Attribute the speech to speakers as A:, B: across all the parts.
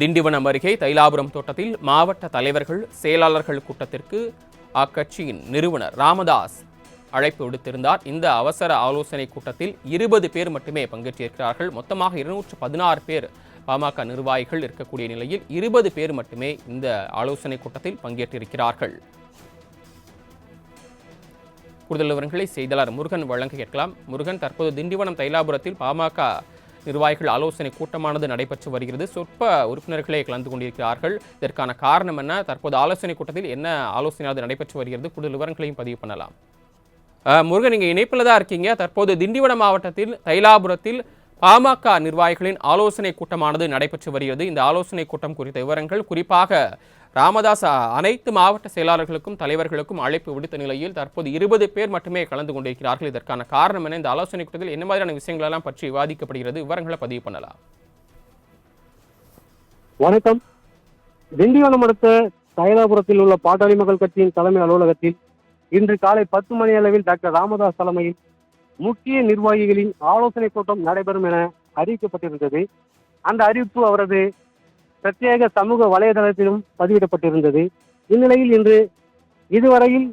A: திண்டிவனம் அருகே தைலாபுரம் தோட்டத்தில் மாவட்ட தலைவர்கள் செயலாளர்கள் கூட்டத்திற்கு அக்கட்சியின் நிறுவனர் ராமதாஸ் அழைப்பு விடுத்திருந்தார். இந்த அவசர ஆலோசனை கூட்டத்தில் இருபது பேர் மட்டுமே பங்கேற்றிருக்கிறார்கள். மொத்தமாக இருநூற்று பதினாறு பேர் பாமக நிர்வாகிகள் இருக்கக்கூடிய நிலையில் இருபது பேர் மட்டுமே இந்த ஆலோசனை கூட்டத்தில் பங்கேற்றிருக்கிறார்கள். கூடுதல் விவரங்களை செய்தியாளர் முருகன் வழங்க கேட்கலாம். முருகன் தற்போது திண்டிவனம் தைலாபுரத்தில் பாமக நிர்வாகிகள் ஆலோசனை கூட்டமானது நடைபெற்று வருகிறது. சொற்ப உறுப்பினர்களே கலந்து கொண்டிருக்கிறார்கள். இதற்கான காரணம் என்ன? தற்போது ஆலோசனை கூட்டத்தில் என்ன ஆலோசனையானது நடைபெற்று வருகிறது? கூடுதல் விவரங்களையும் பதிவு பண்ணலாம். முருகன் நீங்கள் இணைப்பில் தான் இருக்கீங்க. தற்போது திண்டிவனம் மாவட்டத்தில் தைலாபுரத்தில் பாமக நிர்வாகிகளின் ஆலோசனை கூட்டமானது நடைபெற்று வருகிறது. இந்த ஆலோசனை கூட்டம் குறித்த விவரங்கள் குறிப்பாக ராமதாஸ் அனைத்து மாவட்ட செயலாளர்களுக்கும் தலைவர்களுக்கும் அழைப்பு விடுத்த நிலையில் தற்போது இருபது பேர் மட்டுமே கலந்து கொண்டிருக்கிறார்கள். இதற்கான காரணம் என்ன? இந்த ஆலோசனை கூட்டத்தில் என்ன மாதிரியான விஷயங்களெல்லாம் பற்றி விவாதிக்கப்படுகிறது? விவரங்களை பதிவு பண்ணலாம்.
B: வணக்கம். திண்டிவனம் அடுத்த தைலாபுரத்தில் உள்ள பாட்டாளி மக்கள் கட்சியின் தலைமை அலுவலகத்தில் இன்று காலை பத்து மணி அளவில் டாக்டர் ராமதாஸ் தலைமையில் முக்கிய நிர்வாகிகளின் ஆலோசனை கூட்டம் நடைபெறும் என அறிவிக்கப்பட்டிருந்தது. அந்த அறிவிப்பு அவரது பிரத்யேக சமூக வலைதளத்திலும் பதிவிடப்பட்டிருந்தது. இந்நிலையில் இன்று இதுவரையில்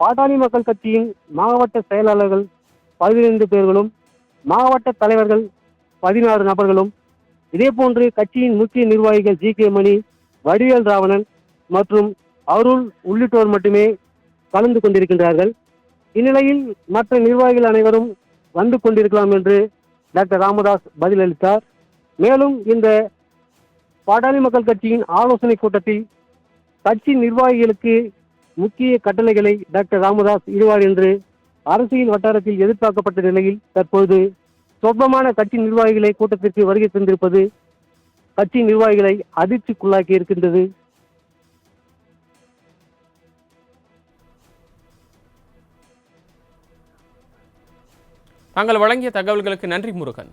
B: பாட்டாளி மக்கள் கட்சியின் மாவட்ட செயலாளர்கள் பதினைந்து பேர்களும் மாவட்ட தலைவர்கள் பதினாறு நபர்களும் இதேபோன்று கட்சியின் முக்கிய நிர்வாகிகள் ஜி கே மணி வடிவேல் ராவணன் மற்றும் அருள் உள்ளிட்டோர் மட்டுமே கலந்து கொண்டிருக்கின்றார்கள். இந்நிலையில் மற்ற நிர்வாகிகள் அனைவரும் வந்து கொண்டிருக்கலாம் என்று டாக்டர் ராமதாஸ் பதிலளித்தார். மேலும் இந்த பாட்டாளி மக்கள் கட்சியின் ஆலோசனை கூட்டத்தில் கட்சி நிர்வாகிகளுக்கு முக்கிய கட்டளைகளை டாக்டர் ராமதாஸ் இடுவார் என்று அரசியல் வட்டாரத்தில் எதிர்பார்க்கப்பட்ட நிலையில் தற்போது சொற்பமான கட்சி நிர்வாகிகளை கூட்டத்திற்கு வருகை தந்திருப்பது கட்சி நிர்வாகிகளை அதிர்ச்சிக்குள்ளாக்கி இருக்கின்றது.
A: தாங்கள் வழங்கிய தகவல்களுக்கு நன்றி முருகன்.